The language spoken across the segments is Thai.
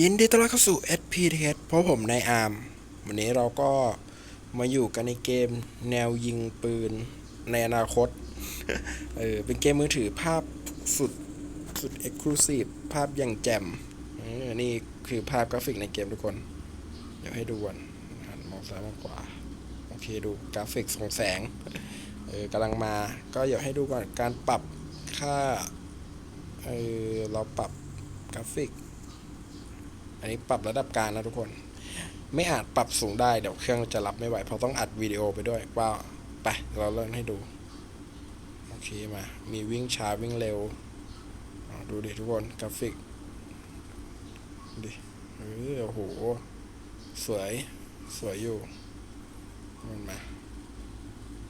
ยินดีต้อนรับเข้าสู่ SPTH เพราะผมนายอาร์มวันนี้เราก็มาอยู่กันในเกมแนวยิงปืนในอนาคต เออ เป็นเกมมือถือภาพสุดสุดเอ็กซ์คลูซีฟภาพอย่างแจ่มเออนี่คือภาพกราฟิกในเกมทุกคน เดี๋ยวให้ดูก่อนหันมองซ้ายมองขวา โอเคดูกราฟิกส่งแสง เออกำลังมา ก็อยากให้ดูก่อนการปรับค่า เออเราปรับกราฟิก อันนี้ปรับระดับกลางนะทุกคน ไม่อาจปรับสูงได้เดี๋ยวเครื่องจะรับไม่ไหวเพราะต้องอัดวิดีโอไปด้วยว่าไปเราเริ่มให้ดูโอเคมา มีวิ่งช้าวิ่งเร็วดูดิทุกคนกราฟิกดิเออโอ้โห สวย สวยอยู่มันมา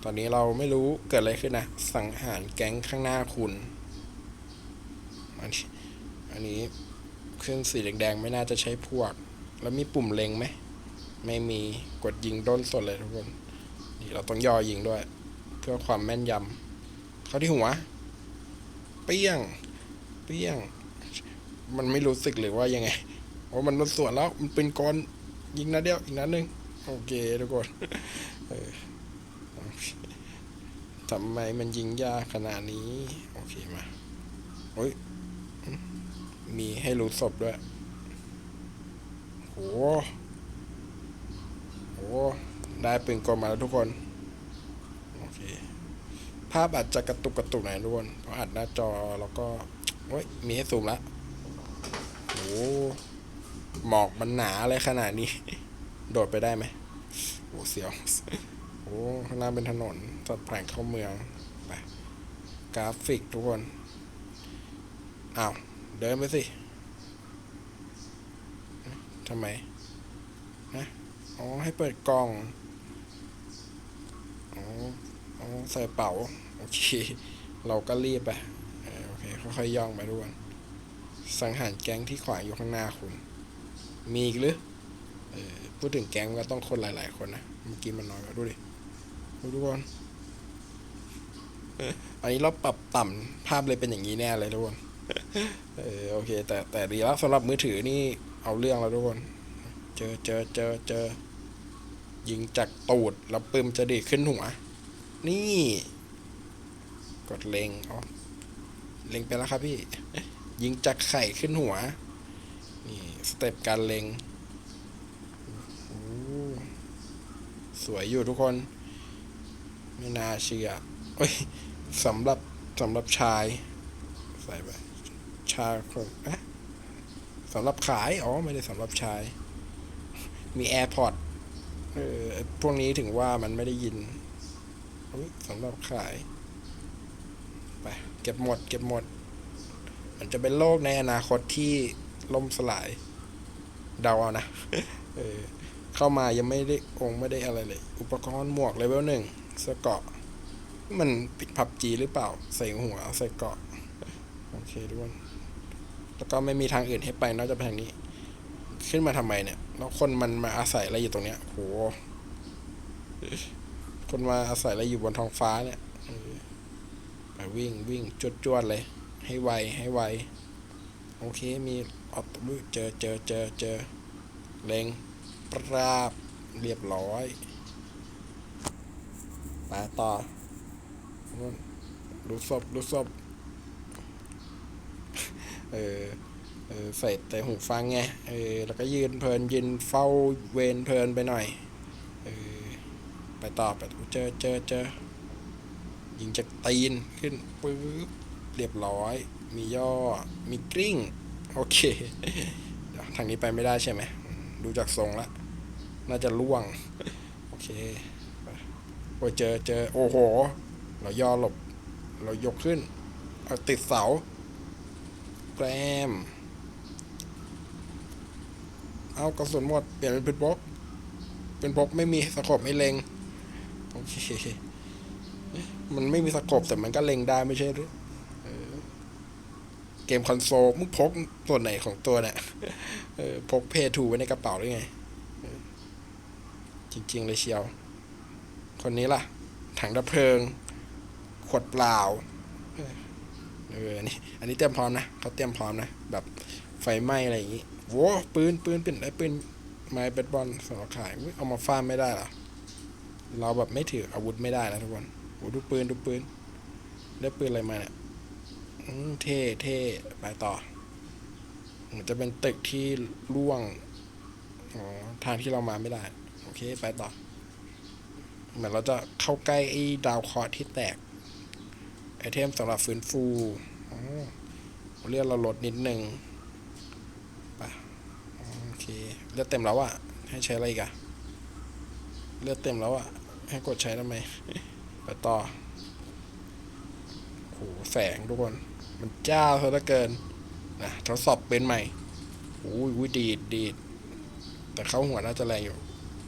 ตอนนี้เราไม่รู้เกิดอะไรขึ้นนะ สังหารแก๊งข้างหน้าคุณ อันนี้อันนี้ เครื่องสีแดงๆไม่น่าจะใช้พวก แล้วมีปุ่มเล็งไหม ไม่มีกดยิงด้นสดเลยทุกคน นี่เราต้องย่อยิงด้วย เพื่อความแม่นยำเข้าที่หัว เปี้ยง เปี้ยง มันไม่รู้สึกหรือว่ายังไงโอ้มันโดนสวนแล้ว มันเป็นก้อนยิงนัดเดียวอีกนัดหนึ่งโอเคทุกคนทำไมมันยิงยากขนาดนี้ โอเคมาโอ้ย มีให้รู้ศพด้วยโหโหได้ปืนกลมาแล้วทุกคน โอเค ภาพอาจจะกระตุกกระตุกหน่อยทุกคน เพราะอัดหน้าจอแล้วก็โอ้ย มีให้ซูมละโหหมอกมันหนาอะไรขนาดนี้ โดดไปได้ไหมโอ้เสียว โอ้ข้างหน้าเป็นถนนตัดผ่านเข้าเมือง ไป กราฟิกทุกคน อ้าว เดินไปสิทำไมฮะอ๋อให้เปิดกล่องอ๋ออ๋อใส่เป๋าโอเคเราก็รีบไปโอเคค่อยๆย่องไปทุกคนสังหารแก๊งที่ขวางอยู่ข้างหน้าคุณ มีอีกหรือเออพูดถึงแก๊งก็ต้องคนหลาย ๆ คนนะเมื่อกี้มันน้อยกว่าดูดิดูทุกคนอันนี้เราปรับต่ำภาพเลยเป็นอย่างนี้แน่เลยทุกคน เออโอเค แต่แต่ดีแล้วสำหรับมือถือนี่เอาเรื่องแล้วทุกคน เจอเจอเจอเจอยิงจากตูดแล้วปืมจะดีขึ้นหัว นี่ กดเล็งอ๋อเล็งไปแล้วครับพี่ ยิงจากไข่ขึ้นหัว นี่สเต็ปการเล็งสวยอยู่ทุกคน ไม่น่าเชื่อเอ้ยสำหรับสำหรับชาย ใส่ไป ชาคนะสำหรับขาย อ๋อ ไม่ได้สำหรับใชายมี AirPod เออ พวกนี้ถึงว่ามันไม่ได้ยินอุ๊ยสำหรับขาย ไป เก็บหมด เก็บหมด มันจะเป็นโลกในอนาคตที่ล่มสลาย เดาเอานะ เออ เข้ามายังไม่ได้องค์ไม่ได้อะไรเลย อุปกรณ์หมวกเลเวลหนึ่งเสื้อเกาะ มันปิดพับจีหรือเปล่า ใส่หัว ใส่เกาะ โอเคทุกคน แล้วก็ไม่มีทางอื่นให้ไปนอกจากทางนี้ ขึ้นมาทำไมเนี่ย แล้วคนมันมาอาศัยอะไรอยู่ตรงเนี้ยโหคนมาอาศัยอะไรอยู่บนท้องฟ้าเนี่ยไปวิ่งวิ่งจวดจวดเลย ให้ไวให้ไว โอเคมีออตบุเจอเจอเจอเจอเล็งปราบเรียบร้อยมาต่อดูศพดูศพ เออเออใส่แต่หูฟังไงเออแล้วก็ยืนเพลินยืนเฝ้าเวรเพลินไปหน่อยเออไปต่อไปเจอเจอเจอยิงจากตีนขึ้นปึ๊บเรียบร้อย มีย่อมีกริ้งโอเคทางนี้ไปไม่ได้ใช่ไหมดูจากทรงละน่าจะล่วง โอเคไปโอ้เจอเจอโอ้โห เราย่อหลบ เรายกขึ้น เอาติดเสา แกรม เอากระสุนหมด เปลี่ยนเป็นปืนพกเป็นพกไม่มีสกบไม่เล็ง โอเค มันไม่มีสกบแต่มันก็เล็งได้ไม่ใช่หรือเกมคอนโซลมึงพกส่วนไหนของตัวเนี่ยพกเพย์ทูไว้ในกระเป๋าได้ไง จริง ๆ เลยเชียว คนนี้ล่ะ ถังดับเพลิง ขวดเปล่า เอออันนี้อันนี้เตรียมพร้อมนะเขาเตรียมพร้อมนะ แบบไฟไหม้อะไรอย่างนี้โว้ปืนปืนเป็นไอ้ปืนไม้เบสบอลสำหรับขายเอามาฟาดไม่ได้หรอเราแบบไม่ถืออาวุธไม่ได้นะทุกคนโอ้ดูปืนดูปืน ได้ปืนอะไรมาเนี่ยเท่เท่ไปต่อเหมือนจะเป็นตึกที่ร่วงอ๋อทางที่เรามาไม่ได้ โอเค ไปต่อ เหมือนเราจะเข้าใกล้ไอ้ดาวเคราะห์ที่แตก ไอเทมสำหรับฟื้นฟูอ๋อเลือดเราลดนิดนึงไปโอเค เลือดเต็มแล้วอะให้ใช้อะไรอีกอะเลือดเต็มแล้วอะให้กดใช้ทำไมไปต่อโหแสงทุกคน มันจ้าเหลือเกินนะทดสอบเป็นใหม่โอ้ยอุ้ยดีดดีดแต่เข้าหัวน่าจะแรงอยู่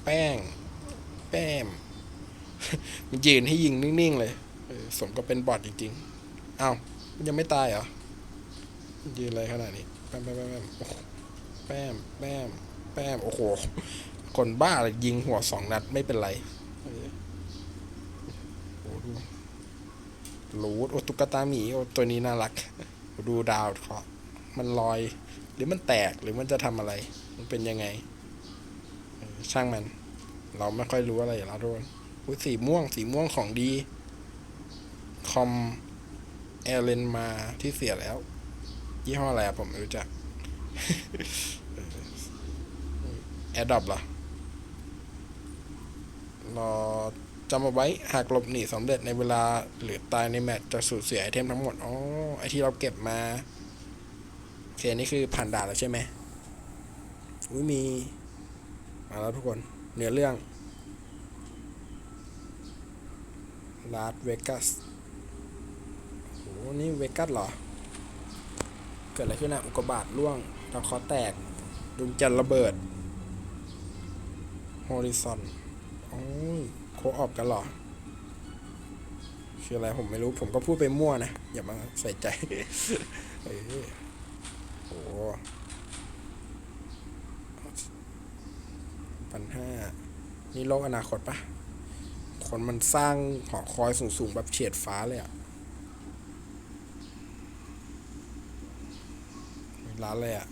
แป้ง แป้มมันยืนให้ยิงนิ่ง ๆ เลย เออสมก็เป็นบอทจริงๆอ้าวยังไม่ตายเหรอ ยืนอะไรขนาดนี้ แป้มแป้มแป้มแป้มโอ้โหแป้มแป้มแป้มโอ้โห คนบ้าเลยยิงหัวสองนัดไม่เป็นไรโอ้โหดูรูดโอ้ตุกตาหมีโอ้ตัวนี้น่ารัก ดูดาวเคาะมันลอย หรือมันแตกหรือมันจะทำอะไร มันเป็นยังไง ช่างมัน เราไม่ค่อยรู้อะไรอยู่แล้วทุกคนสีม่วงสีม่วงของดี อมแอร์เลนมาที่เสียแล้ว ยี่ห้ออะไรผมไม่รู้จักแอร์ดอปเหรอรอจำเอาไว้หากหลบหนีสำเร็จในเวลาหรือตายในแมตช์จะสูญเสียไอเทมทั้งหมด อ๋อ ไอที่เราเก็บมาโอเคนี่คือผ่านด่านแล้วใช่ไหมอุ้ยมี มาแล้วทุกคนเนื้อเรื่องลาสเวกัส นี่เวกัสเหรอ เกิดอะไรขึ้นนะอุกกาบาตร่วงดาวเคราะห์แตกดวงจันทร์ระเบิดฮอริซอนโอ้ยโคออบกันเหรอคืออะไรผมไม่รู้ผมก็พูดไปมั่วนะ อย่ามาใส่ใจเออโหพันห้านี่โลกอนาคตปะคนมันสร้างหอคอยสูงๆ แบบเฉียดฟ้าเลยอะ ร้านเลยอะ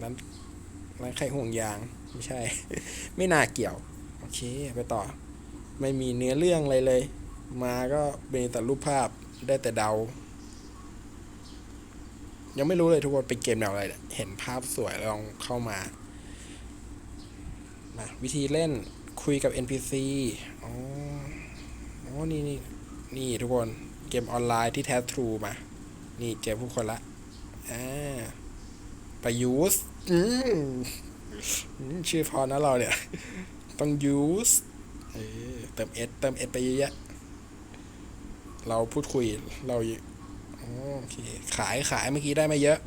ร้านร้านไข่ห่วงยาง ไม่ใช่ ไม่น่าเกี่ยว โอเค ไปต่อ ไม่มีเนื้อเรื่องอะไรเลย มาก็เป็นแต่รูปภาพได้แต่เดา ยังไม่รู้เลยทุกคนเป็นเกมแนวอะไรเนี่ยเห็นภาพสวยลองเข้ามามาวิธีเล่นคุยกับ NPC อ๋ออ๋อนี่นี่นี่ทุกคนเกมออนไลน์ที่แท้ทรูมา นี่เจอผู้คนละ อ่าประยุสอืมชื่อพอนะเราเนี่ย ต้อง use เออเติม s เติม s ไปเยอะๆเราพูดคุยเราโอเค ขายขายเมื่อกี้ได้ไมาเยอะ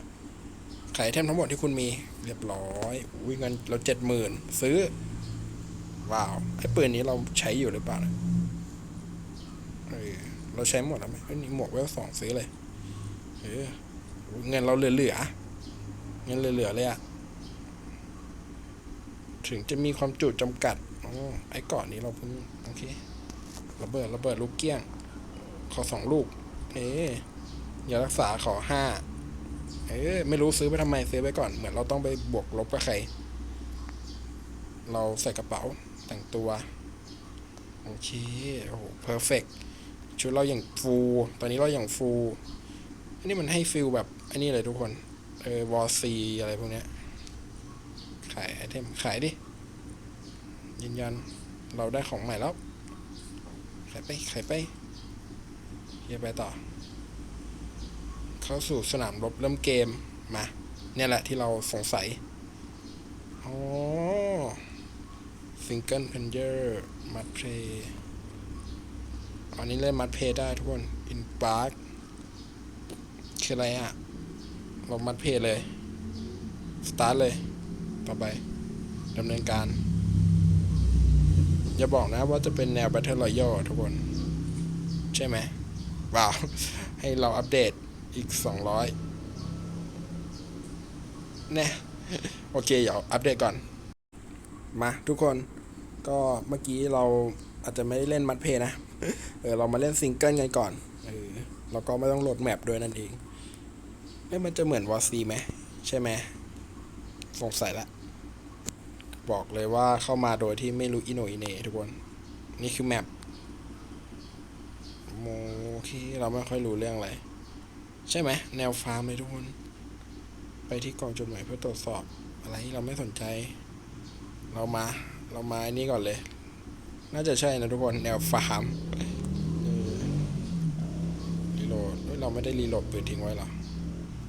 ขายเทมทั้งหมดที่คุณมี เรียบร้อยอุ้ยเงินเราเจ็ดหมื่นซื้อ ว้าว ไอ้ปืนนี้เราใช้อยู่หรือเปล่าเนี่ยเออเราใช้หมดแล้วไหมเอ้นี่หมวกเวลสองซื้อเลย เออ เงินเราเหลือเหลือๆเงินเหลือเหลือๆเลยอะถึงจะมีความจุจำกัดอ๋อไอ้เกาะนนี้เราเพิ่งโอเคระเบิดระเบิดลูกเกี้ยง ขอสองลูก เอ๊อย่ารักษาขอห้าเอ๊ไม่รู้ซื้อไปทำไมซื้อไปก่อน เหมือนเราต้องไปบวกลบกับใคร เราใส่กระเป๋าแต่งตัว โอเค โอ้โหเพอร์เฟกชุดเราอย่างฟู ตอนนี้เราอย่างฟู อันนี้มันให้ฟิลแบบ อันนี้เลยทุกคน เออวอซีอะไรพวกเนี้ย ขายไอเทม ขายดิ ยืนยัน เราได้ของใหม่แล้ว ขายไป ขายไปเฮียไปต่อ เข้าสู่สนามรบเริ่มเกม มา เนี่ยแหละที่เราสงสัย อ๋อซิงเกิลเพนเยอร์มัดเพลย์อันนี้เล่นมัดเพย์ได้ทุกคน อินปาร์คคืออะไรอะ เรามัดเพลย์เลย สตาร์ทเลย ต่อไปดำเนินการ อย่าบอกนะว่าจะเป็นแนว Battle Royale ทุกคน ใช่ไหมว้าว ให้เราอัปเดตอีก 200แน่โอเค เดี๋ยวอัปเดตก่อน มาทุกคนก็เมื่อกี้เราอาจจะไม่ได้เล่นมัดเพย์นะ เออเรามาเล่นซิงเกิลกันก่อน เออแล้วก็ไม่ต้องโหลดแมปด้วยนั่นเอง เอ้ยมันจะเหมือนวอซีไหมใช่ไหมสงสัยละ บอกเลยว่าเข้ามาโดยที่ไม่รู้อิโนอิเนทุกคน นี่คือแมปโมที่เราไม่ค่อยรู้เรื่องอะไร ใช่ไหม แนวฟาร์มเลยทุกคน ไปที่กองจดหมายเพื่อตรวจสอบ อะไรที่เราไม่สนใจ เรามา เรามาอันนี้ก่อนเลย น่าจะใช่นะทุกคน แนวฟาร์มรีโหลดเราไม่ได้รีโหลดปืนทิ้งไว้หรอ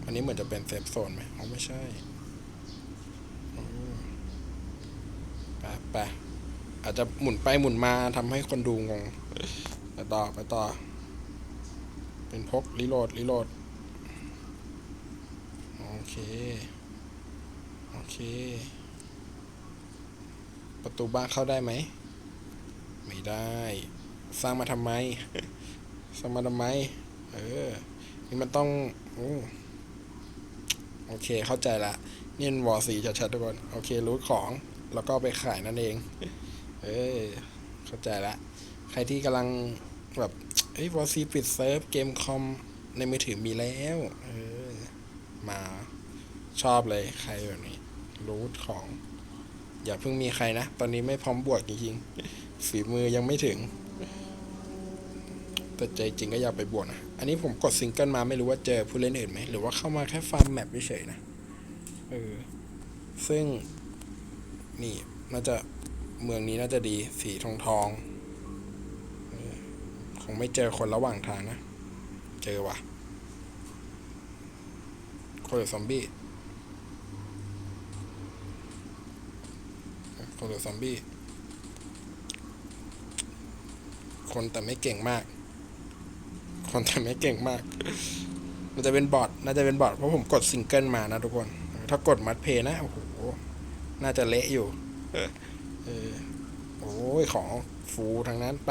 อันนี้เหมือนจะเป็นเซฟโซนไหมอ๋อไม่ใช่ไปไปอาจจะหมุนไปหมุนมาทำให้คนดูงง ไปต่อไปต่อ เป็นพกรีโหลดรีโหลด โอเค โอเค ประตูบ้านเข้าได้ไหม ไม่ได้ สร้างมาทำไม สร้างมาทำไม เออ นี่มันต้อง โอ้ โอเคเข้าใจละนี่มันวอสีชัดๆทุกคน โอเครู้ของแล้วก็ไปขายนั่นเอง เออเข้าใจละ ใครที่กำลังแบบเอ้ยวอซีปิดเซิร์ฟเกมคอมในมือถือมีแล้วเออมาชอบเลยใครแบบนี้รู้ของ อย่าเพิ่งมีใครนะ ตอนนี้ไม่พร้อมบวกจริงๆฝีมือยังไม่ถึง แต่ใจจริงก็อยากไปบวกนะ อันนี้ผมกดซิงเกิลมาไม่รู้ว่าเจอผู้เล่นอื่นไหม หรือว่าเข้ามาแค่ฟาร์มแมปเฉยๆนะ เออ ซึ่ง นี่น่าจะเมืองนี้น่าจะดีสีทองทองคงไม่เจอคนระหว่างทางนะ เจอว่ะคนหรือซอมบี้คนหรือซอมบี้ คนแต่ไม่เก่งมาก คนแต่ไม่เก่งมาก มันจะเป็นบอทน่าจะเป็นบอทเพราะผมกดซิงเกิลมานะทุกคน ถ้ากดมัดเพย์นะ โอ้โห น่าจะเละอยู่ เออโอ้ยของฟูทางนั้นไป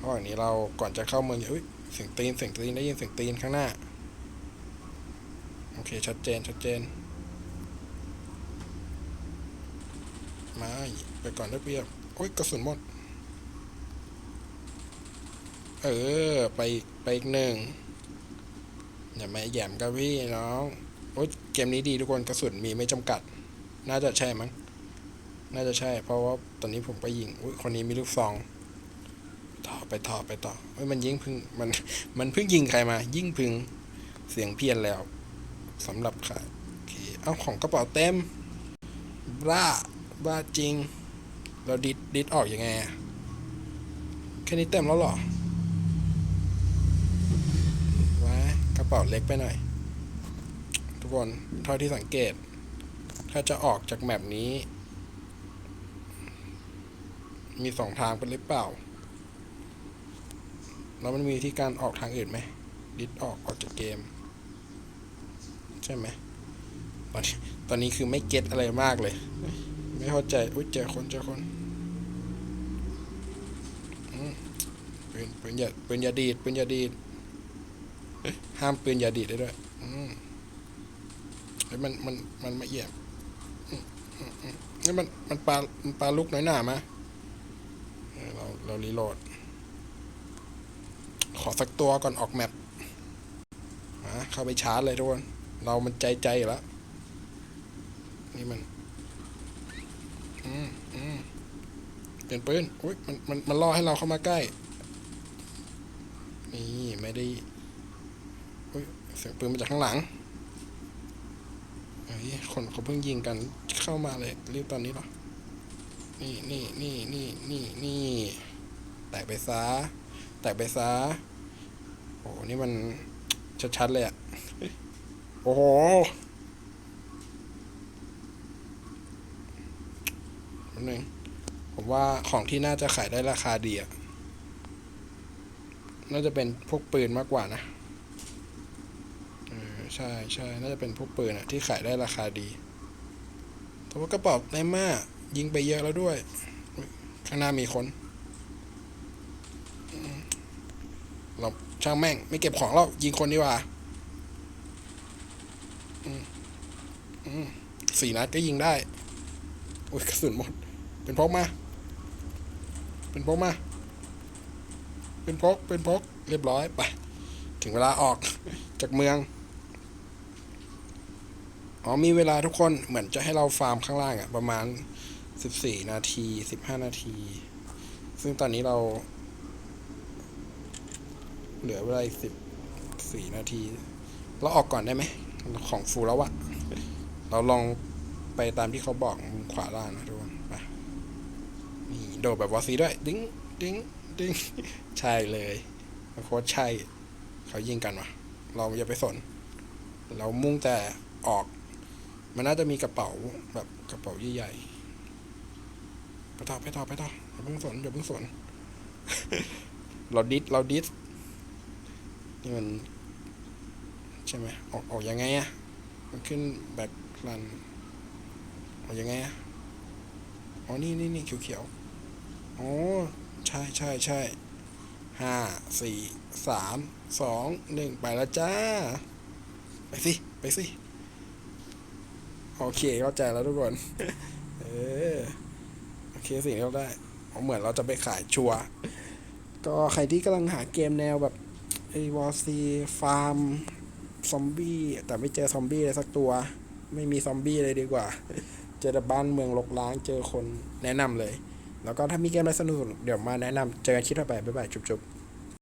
ระหว่างนี้เราก่อนจะเข้าเมืองอุ้ยเสียงตีนเสียงตีนได้ยินเสียงตีนข้างหน้า โอเค ชัดเจนชัดเจน มาไปก่อนได้เปรียบโอ้ยกระสุนหมด เออ ไปไปอีกหนึ่งอย่ามาแยมกับพี่น้องโอ้ยเกมนี้ดีทุกคนกระสุนมีไม่จำกัด น่าจะใช่มั้งน่าจะใช่ เพราะว่าตอนนี้ผมไปยิงอุ้ยคนนี้มีลูกซอง ต่อไปต่อไปต่อเฮ้ยมันยิงพึ่งมันมันเพิ่งยิงใครมา ยิ่งพึ่งเสียงเพี้ยนแล้วสำหรับใครโอเคเอาของกระเป๋าเต็มบ้าบ้าจริง เราดิดดิดออกยังไงแค่นี้เต็มแล้วหรอว้ายกระ เป๋าเล็กไปหน่อย ทุกคนเท่าที่สังเกต ถ้าจะออกจากแมปนี้ มีสองทางเป็นหรือเปล่า แล้วมันมีวิธีการออกทางอื่นไหมดิดออกออกจากเกม ใช่ไหมตอนนี้ตอนนี้คือไม่เก็ตอะไรมากเลย ไม่เข้าใจอุ้ยเจอคนเจอคนอืมปืนปืนอย่าปืนอย่าดีดปืนอย่าดีด ห้ามปืนอย่าดีดได้ด้วยอืมันมันมันมาเหยียบนี่มันมันปลามันปลาลูกน้อยหนามาเออเราเรารีโหลด ขอสักตัวก่อนออกแมปเข้าไปชาร์จเลยทุกคน เรามันใจใจแล้ว นี่มัน อืมอืมเปลี่ยนปืนอุ้ยมันมันมันล่อให้เราเข้ามาใกล้ นี่ไม่ได้ เสียงปืนมาจากข้างหลังเฮ้ยคนเขาเพิ่งยิงกันเข้ามาเลยรีบตอนนี้หรอ นี่นี่นี่นี่นี่นี่แตกไปซะแตกไปซะโอ้โหนี่มันชัดๆเลยอะโอ้โหนึงผมว่าของที่น่าจะขายได้ราคาดีอะน่าจะเป็นพวกปืนมากกว่านะ ใช่ใช่น่าจะเป็นพวกปืนอะที่ขายได้ราคาดี แต่ว่ากระป๋าในมายิงไปเยอะแล้วด้วย ข้างหน้ามีคนเราช่างแม่ง ไม่เก็บของแล้วยิงคนดีกว่าสี่นัดก็ยิงได้อุ้ยกระสุนหมด เป็นพกมา เป็นพกมา เป็นพกเป็นพกเรียบร้อยไป ถึงเวลาออกจากเมือง อ๋อมีเวลาทุกคนเหมือนจะให้เราฟาร์มข้างล่างอะประมาณ 14 นาที 15 นาที ซึ่งตอนนี้เรา เหลือเวลาอีก14 นาที เราออกก่อนได้ไหม ของฟูแล้วอะเราลองไปตามที่เขาบอกมุมขวาล่างนะทุกคนไปนี่โดดแบบวอซีด้วย ดิ้งดิ้งดิ้งใช่เลยโคตรใช่ เขายิงกันวะเราอย่าไปสน เรามุ่งแต่ออก มันน่าจะมีกระเป๋าแบบกระเป๋าใหญ่ๆไปต่อไปต่อไปต่ออย่าเพิ่งสนอย่าเพิ่งสน เราดิสเราดิสนี่มัน ใช่ไหมออกออกยังไงอะมันขึ้นแบ็คลันออกยังไงอะอ๋อนี่นี่นี่เขียวเขียวอ๋อใช่ใช่ใช่ห้าสี่สามสองหนึ่งไปแล้วจ้า ไปสิ ไปสิ โอเคเข้าใจแล้วทุกคน เออโอเคสิ่งที่เราได้เอาเหมือนเราจะไปขายชัวก็ใครที่กำลังหาเกมแนวแบบไอวอซีฟาร์ม ซอมบี้ แต่ไม่เจอซอมบี้เลยสักตัว ไม่มีซอมบี้เลยดีกว่า เจอแต่บ้านเมืองรกร้างเจอคนแนะนำเลย แล้วก็ถ้ามีเกมอะไรสนุกเดี๋ยวมาแนะนำเจอกันคลิปต่อไป บ๊ายบาย จุ๊บๆ